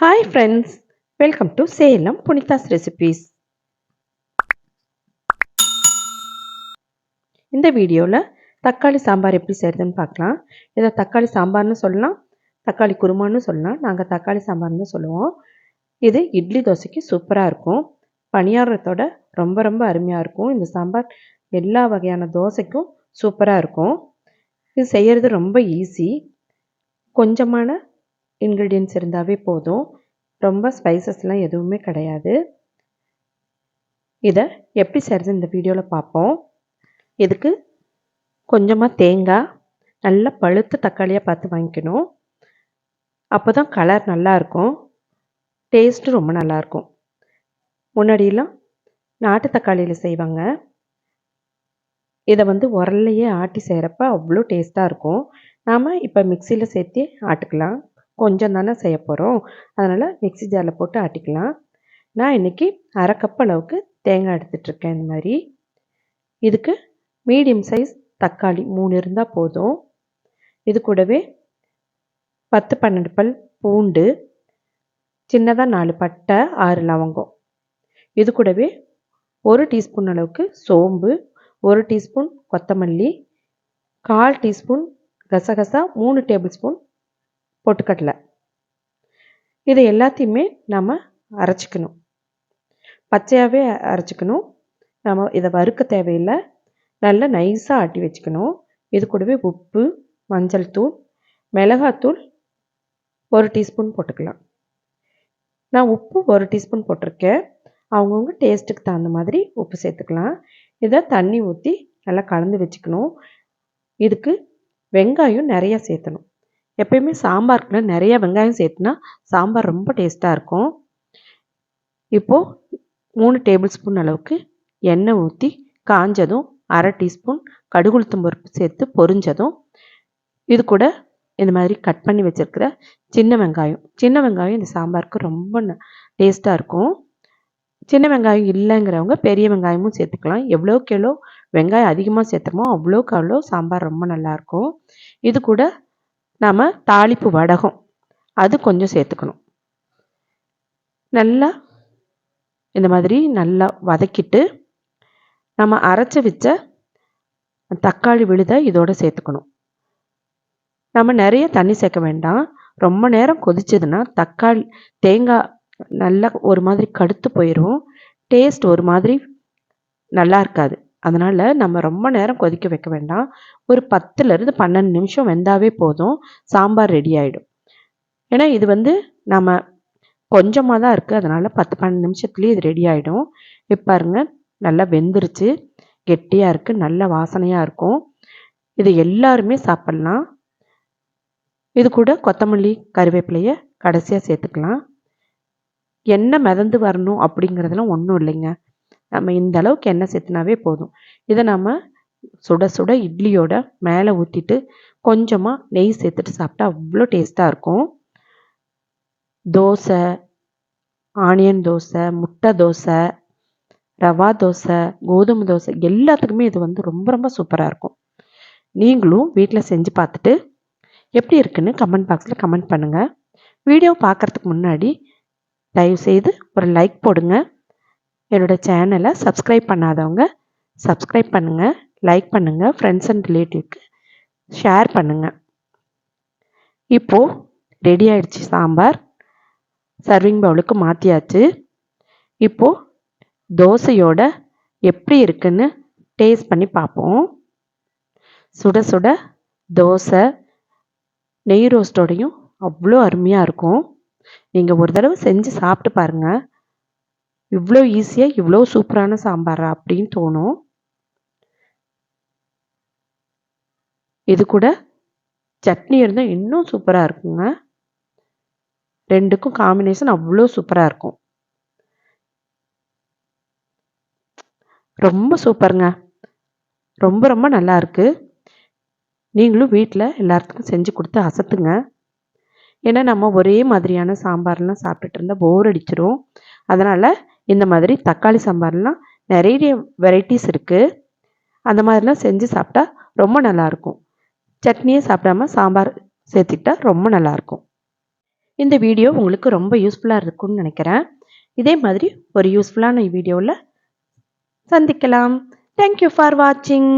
Hi friends welcome to Salem Punitha's recipes இந்த வீடியோவில் தக்காளி சாம்பார் எப்படி செய்கிறதுன்னு பார்க்கலாம். இதை தக்காளி சாம்பார்னு சொல்லலாம் தக்காளி குருமான்னு சொல்லலாம் நாங்கள் தக்காளி சாம்பார்னு சொல்லுவோம். இது இட்லி தோசைக்கு சூப்பராக இருக்கும். பணியாரத்தோட ரொம்ப ரொம்ப அருமையாக இருக்கும். இந்த சாம்பார் எல்லா வகையான தோசைக்கும் சூப்பராக இருக்கும். இது செய்கிறது ரொம்ப ஈஸி கொஞ்சமான இன்க்ரீடியன்ஸ் இருந்தாவே போதும். ரொம்ப ஸ்பைசஸ்லாம் எதுவுமே கிடையாது. இதை எப்படி செய்கிறது இந்த வீடியோவில் பார்ப்போம். இதுக்கு கொஞ்சமாக தேங்காய் நல்லா பழுத்த தக்காளியாக பார்த்து வாங்கிக்கணும். அப்போ தான் கலர் நல்லாயிருக்கும் டேஸ்ட்டு ரொம்ப நல்லாயிருக்கும் முன்னாடியெல்லாம் நாட்டு தக்காளியில் செய்வாங்க. இதை வந்து உரல்லையே ஆட்டி செய்கிறப்ப அவ்வளோ டேஸ்ட்டாக இருக்கும். நாம் இப்போ மிக்சியில் சேர்த்து ஆட்டுக்கலாம். கொஞ்சம் தானே செய்ய போகிறோம் அதனால் மிக்சி ஜாரில் போட்டு ஆட்டிக்கலாம். நான் இன்றைக்கி அரை கப் அளவுக்கு தேங்காய் எடுத்துகிட்ருக்கேன் இந்த மாதிரி. இதுக்கு மீடியம் சைஸ் தக்காளி மூணு இருந்தால் போதும். இது கூடவே பத்து பன்னெண்டு பல் பூண்டு சின்னதாக நாலு பட்டை ஆறு லவங்கம். இது கூடவே ஒரு டீஸ்பூன் அளவுக்கு சோம்பு ஒரு டீஸ்பூன் கொத்தமல்லி கால் டீஸ்பூன் கசகசா மூணு டேபிள் ஸ்பூன் பொட்டுக்கடலை. இது எல்லாத்தையுமே நம்ம அரைச்சிக்கணும். பச்சையாகவே அரைச்சிக்கணும். நம்ம இதை வறுக்க தேவையில்லை. நல்லா நைஸாக ஆட்டி வச்சுக்கணும். இது கூடவே உப்பு மஞ்சள் தூள் மிளகாத்தூள் ஒரு டீஸ்பூன் போட்டுக்கலாம். நான் உப்பு ஒரு டீஸ்பூன் போட்டிருக்கேன். அவங்கவுங்க டேஸ்ட்டுக்கு தகுந்த மாதிரி உப்பு சேர்த்துக்கலாம். இதை தண்ணி ஊற்றி நல்லா கலந்து வச்சுக்கணும். இதுக்கு வெங்காயம் நிறையா சேர்த்தணும். எப்பயுமே சாம்பாருக்குள்ள நிறைய வெங்காயம் சேர்த்துனா சாம்பார் ரொம்ப டேஸ்ட்டாக இருக்கும். இப்போது மூணு டேபிள் ஸ்பூன் அளவுக்கு எண்ணெய் ஊற்றி காஞ்சதும் அரை டீஸ்பூன் கடுகுளுத்தம் பருப்பு சேர்த்து பொரிஞ்சதும் இது கூட இந்த மாதிரி கட் பண்ணி வச்சுருக்கிற சின்ன வெங்காயம். சின்ன வெங்காயம் இந்த சாம்பாருக்கு ரொம்ப டேஸ்ட்டாக இருக்கும். சின்ன வெங்காயம் இல்லைங்கிறவங்க பெரிய வெங்காயமும் சேர்த்துக்கலாம். எவ்வளோக்கு எவ்வளோ வெங்காயம் அதிகமாக சேர்த்துறமோ அவ்வளோக்கு அவ்வளோ சாம்பார் ரொம்ப நல்லாயிருக்கும் இது கூட நாம் தாளிப்பு வடகம். அது கொஞ்சம் சேர்த்துக்கணும். நல்லா இந்த மாதிரி நல்லா வதக்கிட்டு நம்ம அரைச்சி வச்ச தக்காளி விழுதை இதோடு சேர்த்துக்கணும். நம்ம நிறைய தண்ணி சேர்க்க வேண்டாம். ரொம்ப நேரம் கொதிச்சதுன்னா தக்காளி தேங்காய் நல்லா ஒரு மாதிரி கடுத்து போயிடும் டேஸ்ட் ஒரு மாதிரி நல்லா இருக்காது. அதனால் நம்ம ரொம்ப நேரம் கொதிக்க வைக்க வேண்டாம். ஒரு பத்துலேருந்து பன்னெண்டு நிமிஷம் வெந்தாவே போதும். சாம்பார் ரெடி ஆகிடும் ஏன்னா இது வந்து நம்ம கொஞ்சமாக தான் இருக்குது அதனால் பத்து பன்னெண்டு நிமிஷத்துலேயே இது ரெடி ஆகிடும் இப்போ நல்லா வெந்துருச்சு. கெட்டியாக இருக்குது நல்ல வாசனையாக இருக்கும். இது எல்லாருமே சாப்பிட்லாம். இது கூட கொத்தமல்லி கருவேப்பிலையை கடைசியாக சேர்த்துக்கலாம். என்ன மிதந்து வரணும் அப்படிங்கிறதுலாம் ஒன்றும் இல்லைங்க. நம்ம இந்த அளவுக்கு எண்ணெய் சேர்த்துனாவே போதும். இதை நம்ம சுட சுட இட்லியோட மேலே ஊற்றிட்டு கொஞ்சமாக நெய் சேர்த்துட்டு சாப்பிட்டா அவ்வளோ டேஸ்ட்டாக இருக்கும். தோசை ஆனியன் தோசை முட்டை தோசை ரவா தோசை கோதுமை தோசை எல்லாத்துக்குமே இது வந்து ரொம்ப ரொம்ப சூப்பராக இருக்கும். நீங்களும் வீட்டில் செஞ்சு பார்த்துட்டு எப்படி இருக்குன்னு கமெண்ட் பாக்ஸில் கமெண்ட் பண்ணுங்கள் வீடியோ பார்க்குறதுக்கு முன்னாடி தயவுசெய்து ஒரு லைக் போடுங்க. என்னோடய சேனலை சப்ஸ்கிரைப் பண்ணாதவங்க சப்ஸ்கிரைப் பண்ணுங்கள் லைக் பண்ணுங்கள் ஃப்ரெண்ட்ஸ் அண்ட் ரிலேட்டிவ்க்கு ஷேர் பண்ணுங்கள் இப்போது ரெடி ஆயிடுச்சு சாம்பார். சர்விங் பவுலுக்கு மாற்றியாச்சு இப்போது தோசையோட எப்படி இருக்குன்னு டேஸ்ட் பண்ணி பார்ப்போம். சுட சுட தோசை நெய் ரோஸ்டோடையும் அவ்வளோ அருமையாக இருக்கும். நீங்கள் ஒரு தடவை செஞ்சு சாப்பிட்டு பாருங்கள் இவ்வளோ ஈஸியாக இவ்வளோ சூப்பரான சாம்பாரா அப்படின்னு தோணும். இது கூட சட்னி இருந்தால் இன்னும் சூப்பராக இருக்குங்க. ரெண்டுக்கும் காம்பினேஷன் அவ்வளோ சூப்பராக இருக்கும். ரொம்ப சூப்பருங்க ரொம்ப ரொம்ப நல்லா இருக்குது நீங்களும் வீட்டில் எல்லாத்துக்கும் செஞ்சு கொடுத்து அசத்துங்க. ஏன்னா நம்ம ஒரே மாதிரியான சாம்பார்லாம் சாப்பிட்டுட்டு இருந்தால் போர் அடிச்சிடும் அதனால் இந்த மாதிரி தக்காளி சாம்பார்லாம் நிறைய வெரைட்டிஸ் இருக்குது அந்த மாதிரிலாம் செஞ்சு சாப்பிட்டா ரொம்ப நல்லாயிருக்கும். சட்னியே சாப்பிடாம சாம்பார் சேர்த்துக்கிட்டா ரொம்ப நல்லாயிருக்கும். இந்த வீடியோ உங்களுக்கு ரொம்ப யூஸ்ஃபுல்லாக இருக்கும்னு நினைக்கிறேன். இதே மாதிரி ஒரு யூஸ்ஃபுல்லான வீடியோவில் சந்திக்கலாம். தேங்க்யூ ஃபார் வாட்சிங்